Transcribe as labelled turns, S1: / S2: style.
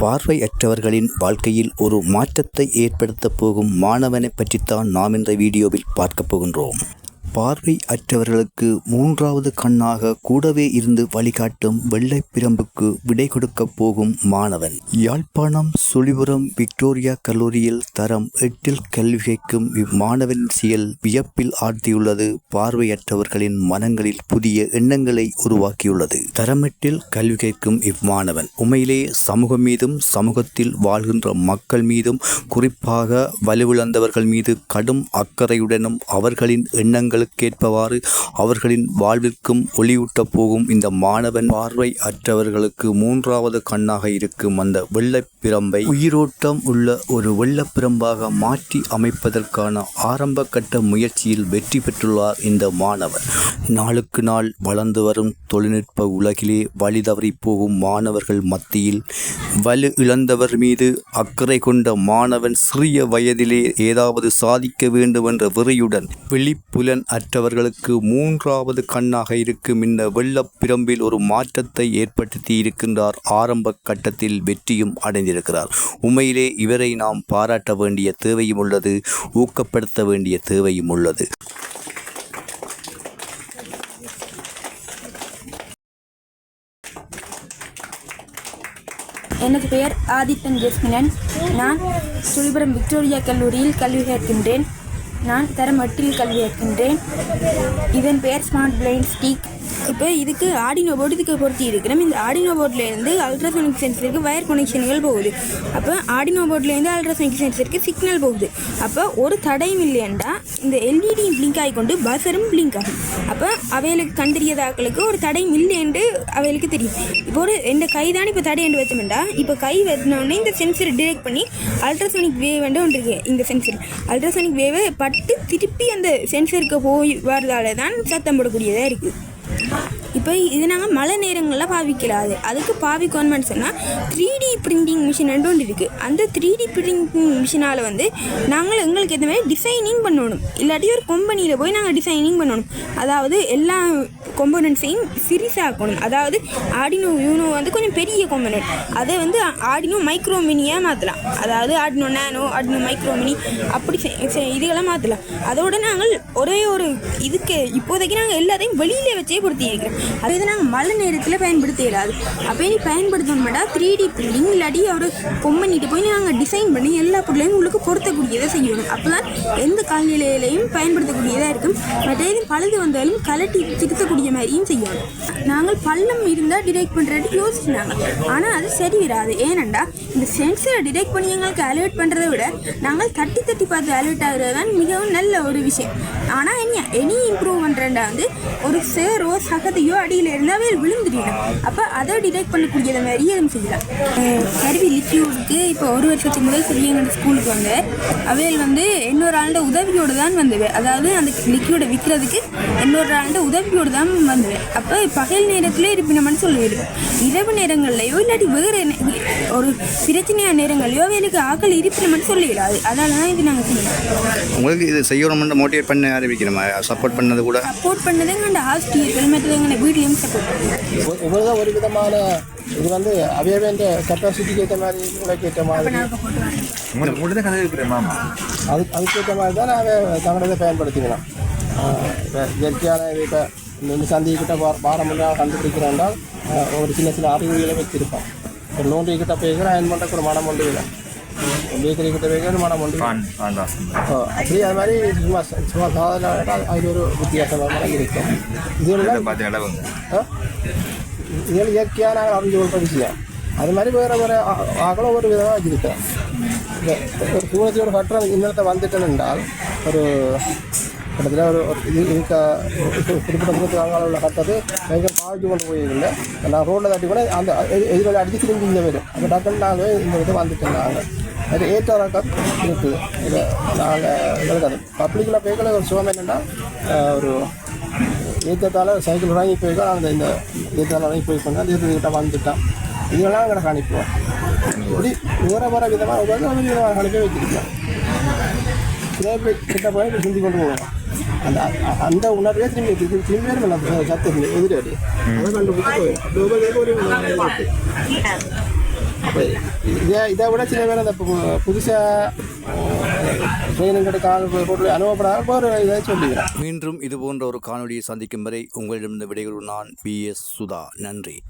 S1: பார்வையற்றவர்களின் வாழ்க்கையில் ஒரு மாற்றத்தை ஏற்படுத்தப் போகும் மாணவனை பற்றித்தான் நாம் இந்த வீடியோவில் பார்க்கப் போகின்றோம். பார்வையற்றவர்களுக்கு மூன்றாவது கண்ணாக கூடவே இருந்து வழிகாட்டும் வெள்ளைப்பிரம்புக்கு விடை கொடுக்கப் போகும் மாணவன். யாழ்ப்பாணம் சுழிபுரம் விக்டோரியா கல்லூரியில் தரம் எட்டில் கல்வி கேட்கும் இம்மாணவனின் செயல் வியப்பில் ஆழ்த்தியுள்ளது. பார்வையற்றவர்களின் மனங்களில் புதிய எண்ணங்களை உருவாக்கியுள்ளது. தரமெட்டில் கல்வி கேட்கும் இவ்மாணவன் உண்மையிலே சமூகம் மீதும் சமூகத்தில் வாழ்கின்ற மக்கள் மீதும் குறிப்பாக வலுவிழந்தவர்கள் மீது கடும் அக்கறையுடனும் அவர்களின் எண்ணங்கள் எண்ணங்களுக்கேற்பவாறு அவர்களின் வாழ்விற்கும் ஒளியூட்டப் போகும் இந்த மாணவன் பார்வை அற்றவர்களுக்கு மூன்றாவது கண்ணாக இருக்கும் அந்த வெள்ளப்பிரம்பை உயிரோட்டம் உள்ள ஒரு வெள்ளப்பிரம்பாக மாற்றி அமைப்பதற்கான ஆரம்ப கட்ட முயற்சியில் வெற்றி பெற்றுள்ளார் இந்த மாணவர் நாளுக்கு நாள் வளர்ந்து வரும் தொழில்நுட்ப உலகிலே வழி தவறி போகும் மாணவர்கள் மத்தியில் வலு இழந்தவர் மீது அக்கறை கொண்ட மாணவன் சிறிய வயதிலே ஏதாவது சாதிக்க வேண்டும் என்ற வெறியுடன் விழிப்புலன் அற்றவர்களுக்கு மூன்றாவது கண்ணாக இருக்கும் இந்த வெள்ளப் பிரம்பில் ஒரு மாற்றத்தை ஏற்படுத்தி இருக்கின்றார். ஆரம்ப கட்டத்தில் வெற்றியும் அடைந்திருக்கிறார். உண்மையிலே இவரை நாம் பாராட்ட வேண்டிய தேவையும் உள்ளது ஊக்கப்படுத்த வேண்டிய தேவையும் உள்ளது.
S2: எனது பெயர் ஆதித்தன் ஜெஸ்மினன். நான் சுழிபுரம் விக்டோரியா கல்லூரியில் கல்வி கேட்கின்றேன் நான் தர மட்டில் கல்வி கற்கின்றேன். இதன் பெயர் ஸ்மார்ட் பிளைண்ட் ஸ்டிக் இப்போ இதுக்கு ஆடினோ போர்டு இதுக்கு பொருத்தி இருக்கிறோம். இந்த ஆடினோ போர்ட்லேருந்து அல்ட்ராசோனிக் சென்சருக்கு வயர் கனெக்ஷன்கள் போகுது. அப்போ ஆடினோ போர்ட்லேருந்து அல்ட்ராசோனிக் சென்சருக்கு சிக்னல் போகுது. அப்போ ஒரு தடையும் இல்லையண்டா இந்த எல்இடி பிளிங்க் ஆகிக்கொண்டு பஸரும் பிளிங்க் ஆகும். அப்போ அவைகளுக்கு கண்டறியதாக்களுக்கு ஒரு தடையும் இல்லைன்னு அவைகளுக்கு தெரியும். இப்போ ஒரு இந்த கை தான் இப்போ தடையண்டு வச்சோம்டா இப்போ கை வெட்டினோடனே இந்த சென்சர் டிடெக்ட் பண்ணி அல்ட்ராசோனிக் வேவ் வந்து ஒன்று இருக்கு இந்த சென்சர் அல்ட்ராசோனிக் வேவை பட்டு திருப்பி அந்த சென்சருக்கு போய் வரதால தான் சத்தம் போடக்கூடியதாக இருக்குது இப்போ இது நாங்கள் மழை நேரங்களில் பாவிக்கலாது. அதுக்கு பாவிக்கணும்னு சொன்னால் த்ரீ டி பிரிண்டிங் மிஷின் ஒன்று இருக்குது அந்த த்ரீ டி பிரிண்டிங் மிஷினால் வந்து நாங்கள் எங்களுக்கு எதுவுமே மாதிரி டிசைனிங் பண்ணணும். இல்லாட்டி ஒரு கம்பெனியில் போய் நாங்கள் டிசைனிங் பண்ணணும். அதாவது எல்லா கொம்போனன்ட்ஸையும் சிறிசாக்கணும் அதாவது ஆடினோ யூனோ வந்து கொஞ்சம் பெரிய கொம்பனன்ட் அதை வந்து ஆடினோ மைக்ரோ மினியாக மாற்றலாம் அதாவது Arduino nano Arduino micro mini அப்படி செ- இதுகளை மாற்றலாம் அதோட நாங்கள் ஒரே ஒரு இதுக்கு இப்போதைக்கு நாங்கள் எல்லாத்தையும் வெளியில் வச்சே பொருத்தி இருக்கிறோம். அது இது நாங்கள் மழை நேரத்தில் பயன்படுத்த இயலாது. அப்போ நீ பயன்படுத்தணும்னா த்ரீ டி பிரிண்டிங் இல்லாட்டி ஒரு கொம்பனிட்டு போய் நாங்கள் டிசைன் பண்ணி எல்லா பொருளையும் உங்களுக்கு பொருத்தக்கூடியதை செய்யணும். அப்போ தான் எந்த காலநிலையிலையும் பயன்படுத்தக்கூடியதாக இருக்கும். மற்ற இது பழுது வந்தாலும் கலட்டி திருத்தக்கூடிய மாதிரியும் செய்யணும். நாங்கள் பள்ளம் இருந்தால் டிடெக்ட் பண்ணுறதுக்கு யோசிச்சினாங்க ஆனால் அது சரி வராது. ஏனண்டா இந்த சென்சரை டிடெக்ட் பண்ணி எங்களுக்கு அலர்ட் பண்ணுறதை விட நாங்கள் தட்டி தட்டி பார்த்து அலர்ட் ஆகிறது தான் மிகவும் நல்ல ஒரு விஷயம். ஆனால் இனி எனி இம்ப்ரூவ் பண்ணுறேன்டா வந்து ஒரு சேரோ சகதியோ அடியில் இருந்தாவே விழுந்துடணும் அப்போ அதை டிடெக்ட் பண்ணக்கூடியத மாதிரி எதுவும் செய்யலாம். கருவி லிக்யூடுக்கு இப்போ ஒரு வருஷத்துக்கு முதல் சொல்லி எங்கள் ஸ்கூலுக்கு வந்து அவையில் வந்து இன்னொரு ஆளோட உதவியோடு தான் வந்தது அதாவது அந்த லிக்யூடை விற்கிறதுக்கு இன்னொரு ஆளோட உதவியோடு தான் வந்தது அப்போ பகல் நேரத்தில் இருப்பினம்னு சொல்லிடுவோம் இரவு நேரங்கள்லையோ இல்லாட்டி வேறு ஒரு பிரச்சனையான நேரங்கள்லையோ அவைகளுக்கு ஆக்கள் இருப்பினம்னு சொல்லிடாது அதனால தான் இது நாங்கள் செய்யணும்
S1: உங்களுக்கு இது செய்யணும்னு மோட்டிவேட் பண்ண ஆரம்பிக்கணுமா? சப்போர்ட் பண்ணது கூட?
S2: சப்போர்ட் பண்ணது எங்கள்ட ஆஸ்டியர்கள் மற்றது எங்களை வீட்லேயும் சப்போர்ட் பண்ணுவோம்
S3: ஒரு விதமான இது வந்து அவையவேண்ட கெப்பாசிட்டிக்கு ஏற்ற மாதிரி உனக்கு ஏற்ற மாதிரி.
S4: உங்களுக்கு
S3: அது அதுக்கேற்ற மாதிரி தான் நாங்கள் தங்களதை பயன்படுத்திக்கலாம் இயற்கையான இப்போ இந்த சந்திக்கிட்ட வா வாரம் முன்னாள் கண்டுபிடிக்கிறோம்னால் ஒரு சின்ன சின்ன அறிவுகளை வச்சிருப்போம் இப்போ நோண்டி கிட்ட போய்க்கிற அயன் பண்ணுறக்கு ஒரு மனம் உண்டு இல்லை. பேக்கரி கிட்ட போய்க்கிற மனம் ஓ, அப்படி அது மாதிரி சும்மா சும்மா சாதாரண அது ஒரு வித்தியாசமாக இருக்கும்.
S4: இடவுங்க
S3: இதெல்லாம் இயற்கையாக நாங்கள் அறிஞ்சு கொள்கிற விஷயம். அது மாதிரி வேறு வேறு ஆகலும் ஒரு விதமாக இந்த ஒரு தூரத்தோட கட்டுற இன்னத்தை வந்துட்டேன் என்றால் ஒரு கிட்டத்தட்ட ஒரு ஒரு இது குறிப்பிட்ட தூரத்துக்கு உள்ள கட்டது பயங்கர பாதிச்சு கொண்டு போயிருக்கல நான் ரோட்டில் தட்டி கூட அந்த எ- எதிரில் அடித்து திரும்பி இங்கே வரும் அந்த டக்குன்னு நாங்கள் இந்த இது வந்துட்டோம் நாங்கள் அது ஏற்ற இருக்குது இதை நாங்கள் எங்களுக்கு அது பப்ளிக்கில் போய்க்கல ஒரு சுகம் என்னென்னா ஒரு ஏற்றத்தால் சைக்கிள் வாங்கி போய்க்கோ அந்த இந்த ஏற்றத்தால் வாங்கி போய்க்கோங்க அந்த ஏற்றத்துக்கிட்ட வந்துட்டான். இதெல்லாம் எங்களை அனுப்புவோம் இப்படி வேறு வர விதமாக விதமாக அனுப்பி வச்சிருக்கோம். இதே போய் கிட்ட போய் சிந்தி கொண்டு போவோம் அந்த அந்த உணர்வே திரும்பி எதிராடி அதை கண்டுபிடிச்சி போயிடும் ஒரு இதை இதை விட சில பேர் அந்த பு- புதுசா ட்ரெயினிங் கிடைக்காத போட்டு அனுபவப்படாத ஒரு இதை சொல்லிக்கிறேன்.
S1: மீண்டும் இதுபோன்ற ஒரு காணொளியை சந்திக்கும் வரை உங்களிடமிருந்து விடைபெறும் நான் பி எஸ் சுதா. நன்றி.